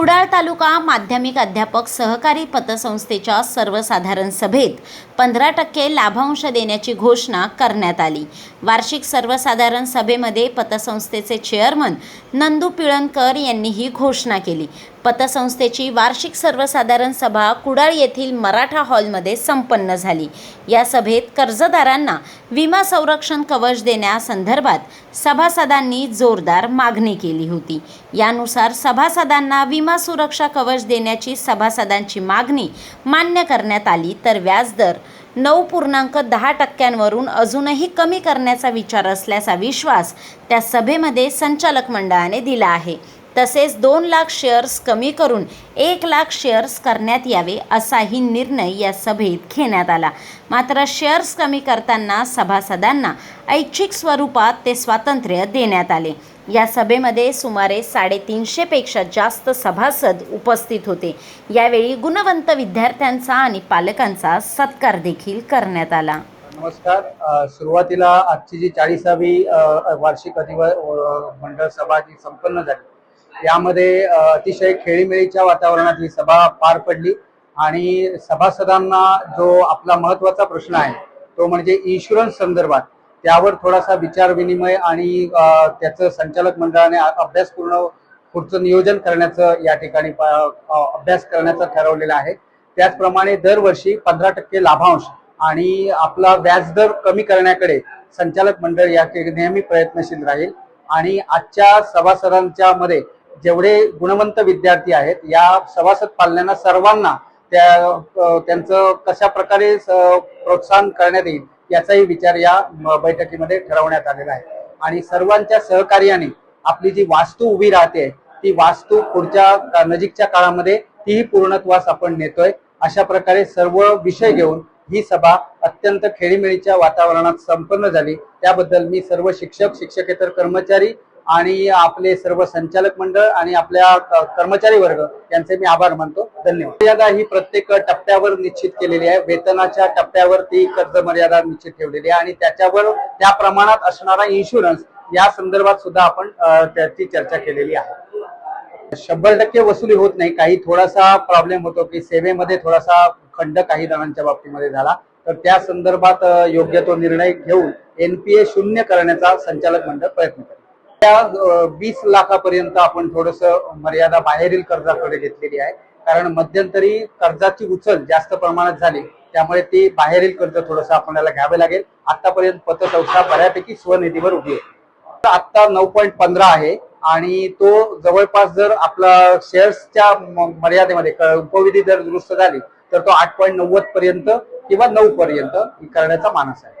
कुडाळ तालुका माध्यमिक अध्यापक सहकारी पतसंस्थेच्या सर्वसाधारण सभेत पंधरा टक्के लाभांश देण्याची घोषणा करण्यात आली. वार्षिक सर्वसाधारण सभेमध्ये पतसंस्थेचे चेअरमन नंदू पिळणकर यांनी ही घोषणा केली. पतसंस्थेची वार्षिक सर्वसाधारण सभा कुडाळ येथील मराठा हॉलमध्ये संपन्न झाली. या सभेत कर्जदारांना विमा संरक्षण कवच देण्यासंदर्भात सभासदांनी जोरदार मागणी केली होती. यानुसार सभासदांना विमा सुरक्षा कवच देण्याची सभासदांची मागणी मान्य करण्यात आली तर व्याजदर नऊ पूर्णांक दहा टक्क्यांवरून अजूनही कमी करण्याचा विचार असल्याचा विश्वास त्या सभेमध्ये संचालक मंडळाने दिला आहे. तसेच दोन लाख शेअर्स कमी करून एक लाख शेअर्स करण्यात यावे असाही निर्णय या सभेत घेण्यात आला. मात्र शेअर्स कमी करताना सभासदांना ऐच्छिक स्वरूपात ते स्वातंत्र्य देण्यात आले. या सभेमध्ये सुमारे साडेतीनशेपेक्षा जास्त सभासद उपस्थित होते. यावेळी गुणवंत विद्यार्थ्यांचा आणि पालकांचा सत्कार देखील करण्यात आला. नमस्कार. सुरुवातीला आजची जी चाळीसावी वार्षिक अधिव मंडळ सभा जी संपन्न झाली यामध्ये अतिशय खेळीमेळीच्या वातावरणात ही सभा पार पडली आणि सभासदांना जो आपला महत्त्वाचा प्रश्न आहे तो म्हणजे इन्शुरन्स संदर्भात त्यावर थोडासा विचार विनिमय आणि त्याचं संचालक मंडळाने अभ्यासपूर्ण पुढचं नियोजन करण्याचं या ठिकाणी अभ्यास करण्याचं ठरवलेलं आहे. त्याचप्रमाणे दरवर्षी पंधरा टक्के लाभांश आणि आपला व्याजदर कमी करण्याकडे संचालक मंडळ या ठिकाणी नेहमी प्रयत्नशील राहील आणि आजच्या सभासदांच्या मध्ये जेवढे गुणवंत विद्यार्थी आहेत या सभासद पालण्यांना सर्वांना त्या त्यांचं कशा प्रकारे स- प्रोत्साहन करण्यात येईल याचाही विचार या बैठकीमध्ये ठरवण्यात आलेला आहे. आणि सर्वांच्या सहकार्याने आपली जी वास्तू उभी राहते ती वास्तू पुढच्या का- नजीकच्या काळामध्ये तीही पूर्णत्वास आपण नेतोय. अशा प्रकारे सर्व विषय घेऊन ही सभा अत्यंत खेळीमेळीच्या वातावरणात संपन्न झाली. त्याबद्दल मी सर्व शिक्षक शिक्षकेतर कर्मचारी आणि आपले सर्व संचालक मंडळ आणि आपल्या कर्मचारी वर्ग यांचे मी आभार मानतो. धन्यवाद. मर्यादा ही प्रत्येक टप्प्यावर निश्चित केलेली आहे. वेतनाच्या टप्प्यावर ती कर्ज मर्यादा निश्चित ठेवलेली आहे आणि त्याच्यावर त्या प्रमाणात असणारा इन्शुरन्स या संदर्भात सुद्धा आपण त्याची चर्चा केलेली आहे. शंभर टक्के वसुली होत नाही. काही थोडासा प्रॉब्लेम होतो की सेवेमध्ये थोडासा खंड काही जणांच्या बाबतीमध्ये झाला. तर त्या संदर्भात योग्य तो निर्णय घेऊन एनपीए शून्य करण्याचा संचालक मंडळ प्रयत्न करेल. त्या वीस लाखापर्यंत आपण थोडस मर्यादा बाहेरील कर्जाकडे घेतलेली आहे. कारण मध्यंतरी कर्जाची उचल जास्त प्रमाणात झाली त्यामुळे ती बाहेरील कर्ज थोडस आपल्याला घ्यावे लागेल. आतापर्यंत पतसंस्था बऱ्यापैकी स्वनिधीवर उभी आहे. आता नऊ पॉईंट पंधरा आहे आणि तो जवळपास जर आपला शेअर्सच्या मर्यादेमध्ये उपविधी जर दुरुस्त झाली तर तो आठ पॉईंट नव्वद पर्यंत किंवा नऊ पर्यंत करण्याचा मानस आहे.